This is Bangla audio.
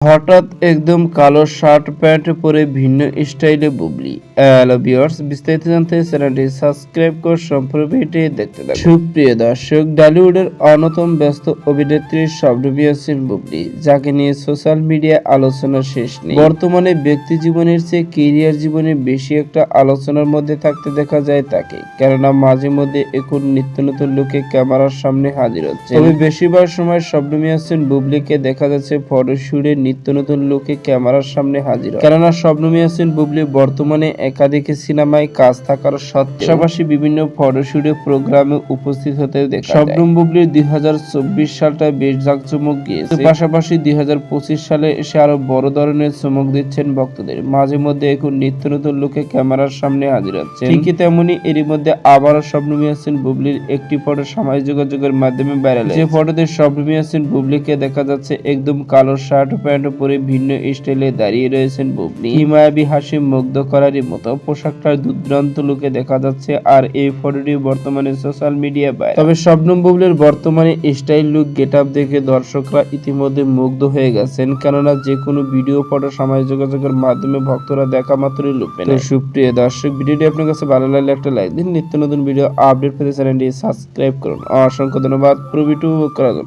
হঠাৎ একদম কালো শার্ট প্যান্ট পরে ভিন্ন স্টাইলে বুবলি। হ্যালো বিস্তারিত জানতে চ্যানেলটি সাবস্ক্রাইব করে সম্পূর্ণ ভিডিওটি দেখতে থাকুন। সুপ্রিয় দর্শক, ডালিউডের অন্যতম ব্যস্ত অভিনেত্রী ইয়াসিন বুবলি, যাকে নিয়ে সোশ্যাল মিডিয়া আলোচনা শেষ নেই। বর্তমানে ব্যক্তি জীবনের চেয়ে কেরিয়ার জীবনে বেশি একটা আলোচনার মধ্যে থাকতে দেখা যায় তাকে, কেননা মাঝে মধ্যে এখন নিত্য নতুন লোকে ক্যামেরার সামনে হাজির হচ্ছে তবে বেশিরভাগ সময় ইয়াসিন বুবলিকে দেখা যাচ্ছে ফটোশুটে নিত্য নতুন লোকে ক্যামেরার সামনে হাজির হয়। কেননা শবনম ইয়াসিন বুবলি বর্তমানে একাধিক সিনেমায় কাজ থাকার পাশাপাশি বিভিন্ন ফটোশুটে প্রোগ্রামে উপস্থিত হতে দেখা শবনম বুবলির দুই সালটা বেশ জাঁকজমক গিয়েছে। পাশাপাশি দুই হাজার পঁচিশ সালে এসে আরও বড় ধরনের চমক দিচ্ছেন ভক্তদের। মাঝে মধ্যে এখন নিত্য নতুন লোকে ক্যামেরার সামনে হাজির হচ্ছে ঠিকই তেমনি এরই মধ্যে আবারও শবনম ইয়াসিন বুবলির একটি ফটো সামাজিক যোগাযোগের মাধ্যমে ভাইরাল যে ফটোতে শবনম ইয়াসিন বুবলিকে দেখা যাচ্ছে একদম কালো শার্ট, প্যান্ট পরে ভিন্ন স্টাইলে দাঁড়িয়ে রয়েছেন বুবলি। হিমায়াবি হাসি মুগ্ধ করারই মতো পোশাকটার দুর্দান্ত লুকে দেখা যাচ্ছে আর এই ফটোটি বর্তমানে সোশ্যাল মিডিয়া পায় তবে শবনম বুবলির বর্তমানে স্টাইল লুক গেট আপ দেখে দর্শকরা ইতিমধ্যে মুগ্ধ হয়ে গেছেন, কেননা যে কোনো ভিডিও ফটো সামাজিক যোগাযোগের মাধ্যমে ভক্তরা দেখা মাত্রই লুপে সুপ্রিয় দর্শক, ভিডিওটি আপনার কাছে ভালো লাগলে একটা লাইক দিন। নিত্য নতুন ভিডিও আপডেট পেতে চ্যানেলটি সাবস্ক্রাইব করুন। অসংখ্য ধন্যবাদ। পুরো ভিডিও উপভোগ করার জন্য।